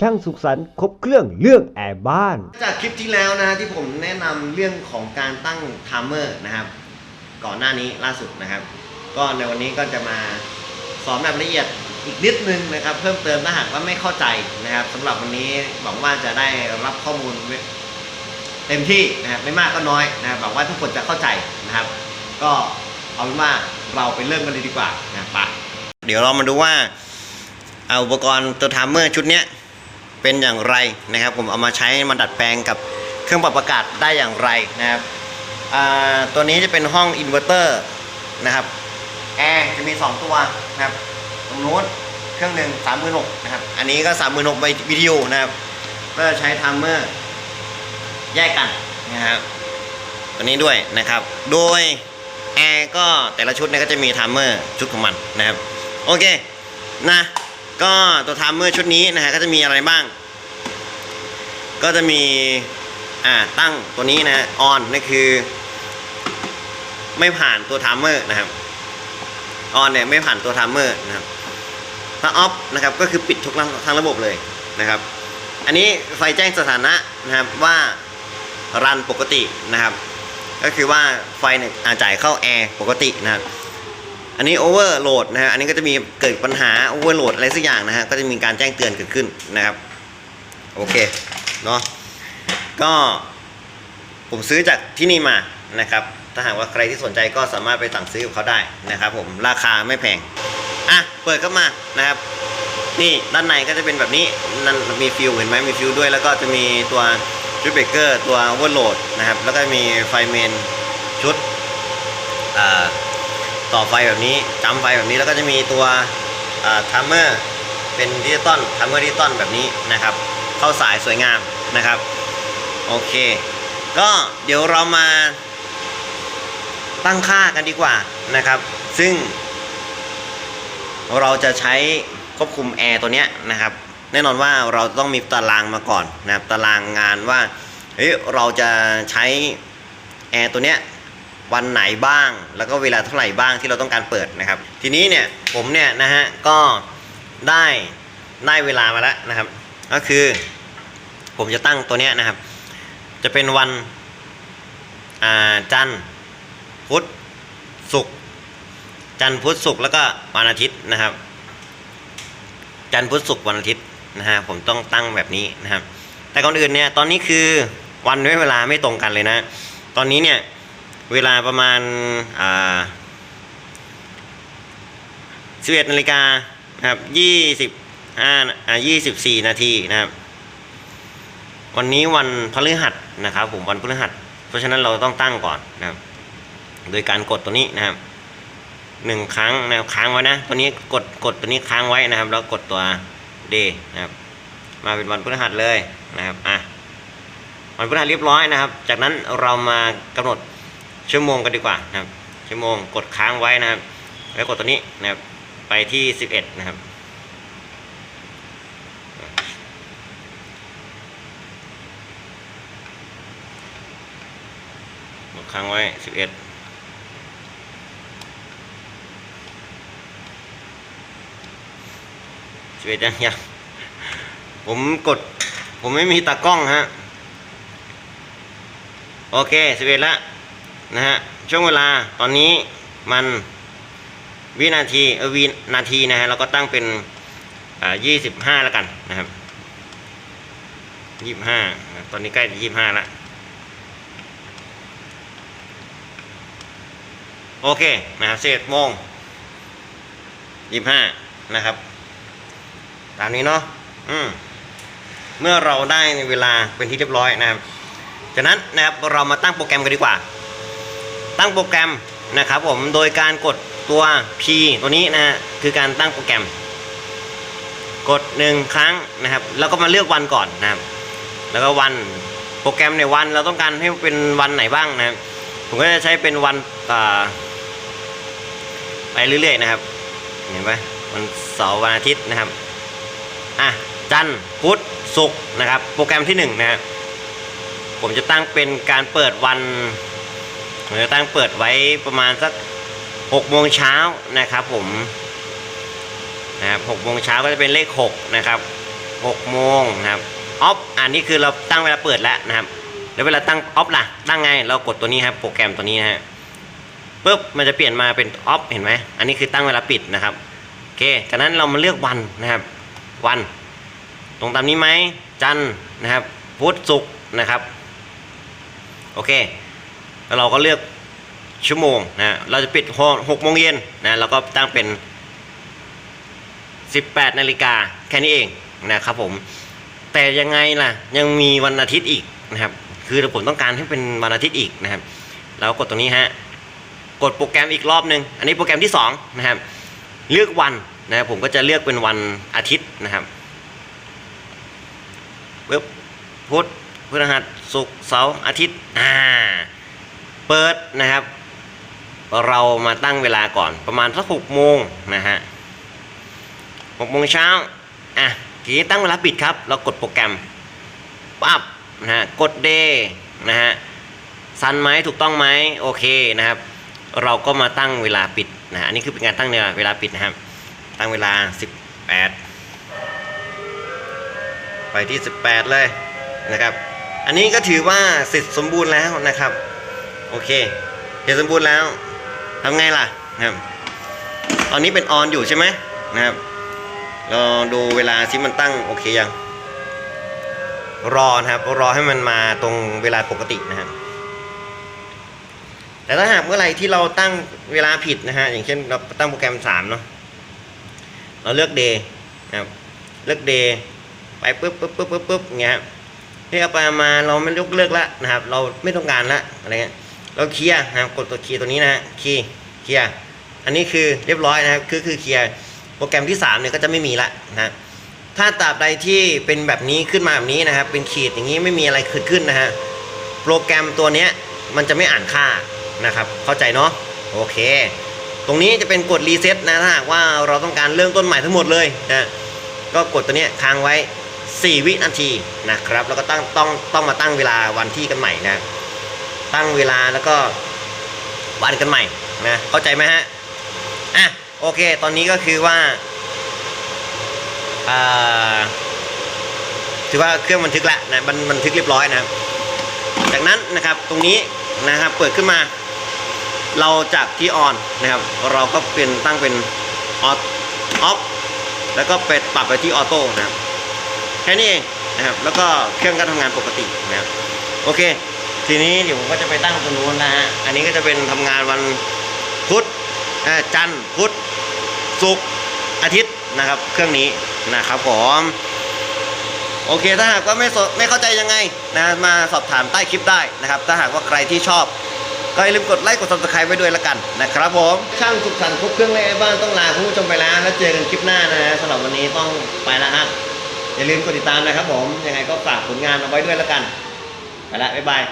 ช่างสุขสันต์ครบเครื่องเรื่องแอร์บ้าน จากคลิปที่แล้วนะที่ผมแนะนำเรื่องของการตั้งไทม์เมอร์นะครับ ก่อนหน้านี้ล่าสุดนะครับ ก็ในวันนี้ก็จะมาสอนแบบละเอียดอีกนิดนึงนะครับ เพิ่มเติมถ้าหากว่าไม่เข้าใจนะครับสำหรับวันนี้หวังว่าจะได้รับข้อมูลเต็มที่นะครับไม่มากก็น้อยนะครับหวังว่าทุกคนจะเข้าใจนะครับ ก็เอาเป็นว่าเราไปเริ่มกันเลยดีกว่านะไปเดี๋ยวเรามาดูว่าเอาอุปกรณ์ตัวไทม์เมอร์ชุดเนี้ย เป็นอย่างไรนะครับ ผมเอามาใช้มาดัดแปลงกับเครื่องปรับอากาศได้อย่างไรนะครับตัวนี้จะเป็นห้องอินเวอร์เตอร์นะครับแอร์จะมี 2 ตัวนะครับตรงนู้นเครื่องหนึ่งสามหมื่นหกนะครับ อันนี้ก็สามหมื่นหกไปวิดีโอนะครับก็ใช้ไทม์เมอร์แยกกันนะครับตัวนี้ด้วยนะครับ โดยแอร์ก็แต่ละชุดเนี่ยก็จะมีไทม์เมอร์ชุดของมันนะครับ โอเคนะ ก็ตัวไทม์เมอร์ชุดนี้นะฮะก็จะมีอะไรบ้าง ก็จะมีอ่าตั้งตัวนี้นะออนนั่นคือ ไม่ผ่านตัวไทม์เมอร์นะครับออนเนี่ยไม่ผ่านตัวไทม์เมอร์นะครับถ้าออฟนะครับก็คือปิดทุกทั้งระบบเลยนะครับ อันนี้ไฟแจ้งสถานะนะครับว่ารันปกตินะครับ ก็คือว่าไฟเนี่ยจ่ายเข้าแอร์ปกตินะครับ อันนี้โอเวอร์โหลดนะฮะอันนี้ก็จะมีเกิดปัญหาโอเวอร์โหลดอะไรสักอย่างนะฮะก็จะมีการแจ้งเตือนเกิดขึ้นนะครับโอเคเนาะก็ผมซื้อจากที่นี่มานะครับ ถ้าหากว่าใครที่สนใจก็สามารถไปสั่งซื้อกับเขาได้นะครับผมราคาไม่แพงอะเปิดเข้ามานะครับนี่ด้านในก็จะเป็นแบบนี้นั่นมีฟิวเห็นไหมมีฟิวด้วย แล้วก็จะมีตัวชุดเบรกเกอร์ตัวโอเวอร์โหลดนะครับแล้วก็มีไฟเมนชุดอ่า ต่อไฟแบบนี้จำไฟแบบนี้แล้วก็จะมีตัวทัมเมอร์เป็นดิจิตอลทัมเมอร์ดิจิตอลแบบนี้นะครับ เข้าสายสวยงามนะครับ โอเค ก็เดี๋ยวเรามาตั้งค่ากันดีกว่านะครับ ซึ่ง เราจะใช้ควบคุมแอร์ตัวเนี้ยนะครับ แน่นอนว่าเราต้องมีตารางมาก่อนนะครับตารางงานว่าเฮ้ยเราจะใช้แอร์ตัวเนี้ย วันไหนบ้าง แล้วก็เวลาเท่าไหร่บ้างที่เราต้องการเปิดนะครับ ทีนี้เนี่ยผมเนี่ยนะฮะก็ได้ได้เวลามาแล้วนะครับ ก็คือผมจะตั้งตัวเนี้ยนะครับ จะเป็นวันอ่าจันทร์พุธศุกร์จันทร์พุธศุกร์แล้วก็วันอาทิตย์นะครับ จันทร์พุธศุกร์วันอาทิตย์นะฮะผมต้องตั้งแบบนี้นะครับ แต่ก่อนอื่นเนี่ยตอนนี้คือวันด้วยเวลาไม่ตรงกันเลยนะ ตอนนี้เนี่ย เวลาประมาณอ่า11นาฬิกานะครับ25อ่า24 นาทีนะครับ วันนี้วันพฤหัสนะครับ ผมวันพฤหัส เพราะฉะนั้นเราต้องตั้งก่อนนะครับ โดยการกดตัวนี้นะครับหนึ่งครั้งนะครับค้างไว้นะ ตัวนี้กดกดตัวนี้ค้างไว้นะครับ แล้วกดตัว d นะครับ มาเป็นวันพฤหัสเลยนะครับอะวันพฤหัสเรียบร้อยนะครับ จากนั้นเรามากำหนด ชั่วโมงกันดีกว่านะครับ ชั่วโมงกดค้างไว้นะครับ แล้วกดตัวนี้นะครับ ไปที่ 11 นะครับกดค้างไว้ 11 11ยังยังผมกด ผมไม่มีตากล้องฮะ โอเค11แล้ว นะฮะช่วงเวลาตอนนี้มันวินาทีเออวินาทีนะฮะเราก็ตั้งเป็นอ่ายี่สิบห้าแล้วกันนะครับยี่สิบห้าตอนนี้ใกล้ยี่สิบห้าแล้วโอเคนะครับเศษโมงยี่สิบห้านะครับ ตามนี้เนาะอืมเมื่อเราได้เวลาเป็นที่เรียบร้อยนะครับจากนั้นนะครับเรามาตั้งโปรแกรมกันดีกว่า งโปรแกรมนะครับผมโดยการกดตัว P ตัวนี้นะฮะคือการตั้งโปรแกรม กดหนึ่งครั้งนะครับ แล้วก็มาเลือกวันก่อนนะครับ แล้วก็วันโปรแกรมในวันเราต้องการให้เป็นวันไหนบ้างนะครับ ผมก็จะใช้เป็นวันไปเรื่อยๆนะครับเห็นไหมวันเสาร์วันอาทิตย์นะครับอะจันทร์พุธศุกร์นะครับ โปรแกรมที่หนึ่งนะครับผมจะตั้งเป็นการเปิดวัน ผมจะตั้งเปิดไว้ประมาณสักหกโมงเช้านะครับผมนะครับหกโมงเช้าก็จะเป็นเลขหกนะครับ6โมงนะครับออฟอันนี้คือเราตั้งเวลาเปิดแล้วนะครับ แล้วเวลาตั้งออฟล่ะ ตั้งไงเรากดตัวนี้ครับโปรแกรมตัวนี้นะฮะปุ๊บมันจะเปลี่ยนมาเป็นออฟเห็นไหมอันนี้คือตั้งเวลาปิดนะครับโอเคจากนั้นเรามาเลือกวันนะครับวัน ตรงตามนี้ไหมจันทร์นะครับพุธศุกร์นะครับโอเค แล้วเราก็เลือกชั่วโมงนะเราจะปิดหกโมงเย็นนะแล้วก็ตั้งเป็น 18นาฬิกาแค่นี้เองนะครับผมแต่ยังไงล่ะยังมีวันอาทิตย์อีกนะครับ คือผมต้องการให้เป็นวันอาทิตย์อีกนะครับเรากดตรงนี้ฮะกดโปรแกรมอีกรอบหนึ่งอันนี้โปรแกรมที่สองนะครับเลือกวันนะผมก็จะเลือกเป็นวันอาทิตย์นะครับปึ๊บพุธพฤหัสศุกร์เสาร์อาทิตย์อ่า เปิดนะครับ เรามาตั้งเวลาก่อนประมาณสักหกโมงนะฮะหกโมงเช้าอะทีนี้ตั้งเวลาปิดครับ เรากดโปรแกรมปั๊บนะฮะกดเดย์นะฮะซันไหมถูกต้องไหมโอเคนะครับ เราก็มาตั้งเวลาปิดนะฮะอันนี้คือเป็นการตั้งเวลาปิดนะครับ ตั้งเวลา 18 ไปที่ 18 เลยนะครับ อันนี้ก็ถือว่าเสร็จสมบูรณ์แล้วนะครับ โอเคเสร็จสมบูรณ์แล้วทำไงล่ะนะครับตอนนี้เป็นออนอยู่ใช่ไหมนะครับเราดูเวลาที่มันตั้งโอเคยัง รอนะครับรอให้มันมาตรงเวลาปกตินะครับแต่ถ้าหากเมื่อไหร่ที่เราตั้งเวลาผิดนะฮะอย่างเช่นเราตั้งโปรแกรม3เนาะเราเลือก day นะครับเลือก day ไปปุ๊บปุ๊บปุ๊บปุ๊บปุ๊บอย่างเงี้ยครับที่เอาไปมาเราไม่ยกเลิกละนะครับ เราไม่ต้องการละอะไรเงี้ย เราเคลียร์นะกดตัวเคลียร์ตัวนี้นะฮะคีย์เคลียร์อันนี้คือเรียบร้อยนะครับคือคือเคลียร์โปรแกรมที่3เนี่ยก็จะไม่มีละนะฮะถ้าตราบใดที่เป็นแบบนี้ขึ้นมาแบบนี้นะครับ เป็นขีดอย่างนี้ไม่มีอะไรเกิดขึ้นนะฮะโปรแกรมตัวเนี้ยมันจะไม่อ่านค่านะครับ เข้าใจเนาะโอเค ตรงนี้จะเป็นกดรีเซ็ตนะถ้าหากว่าเราต้องการเริ่มต้นใหม่ทั้งหมดเลยนะก็กดตัวเนี้ยค้างไว้ 4 วินาทีนะครับ แล้วก็ตั้งต้องต้องมาตั้งเวลาวันที่กันใหม่นะ ตั้งเวลาแล้วก็วันกันใหม่นะเข้าใจไหมฮะอะโอเค ตอนนี้ก็คือว่าถือว่าเครื่องบันทึกละนะมันบันทึกเรียบร้อยนะครับ จากนั้นนะครับตรงนี้นะครับเปิดขึ้นมา เราจากที่ออนนะครับ เราก็เป็นตั้งเป็นออฟออฟแล้วก็ไปปรับไปที่ออโต้นะครับแค่นี้เองนะครับ แล้วก็เครื่องก็ทำงานปกตินะครับโอเค ทีนี้เดี๋ยวผมก็จะไปตั้งตรงนู้นนะฮะ อันนี้ก็จะเป็นทำงานวันพุธจันทร์พุธศุกร์อาทิตย์นะครับ เครื่องนี้นะครับผมโอเคถ้าหากว่าไม่สไม่เข้าใจยังไงนะมาสอบถามใต้คลิปได้นะครับ ถ้าหากว่าใครที่ชอบ ก็อย่าลืมกดไลค์กด subscribe ไว้ด้วยละกันนะครับผมช่างสุขสันต์ครบเครื่องเลยบ้านต้องลาคุณผู้ชมไปแล้วแล้วเจอกันคลิปหน้านะฮะสำหรับวันนี้ต้องไปแล้วฮะอย่าลืมกดติดตามนะครับผมยังไงก็ฝากผลงานเอาไว้ด้วยละกันไปละบ๊ายบาย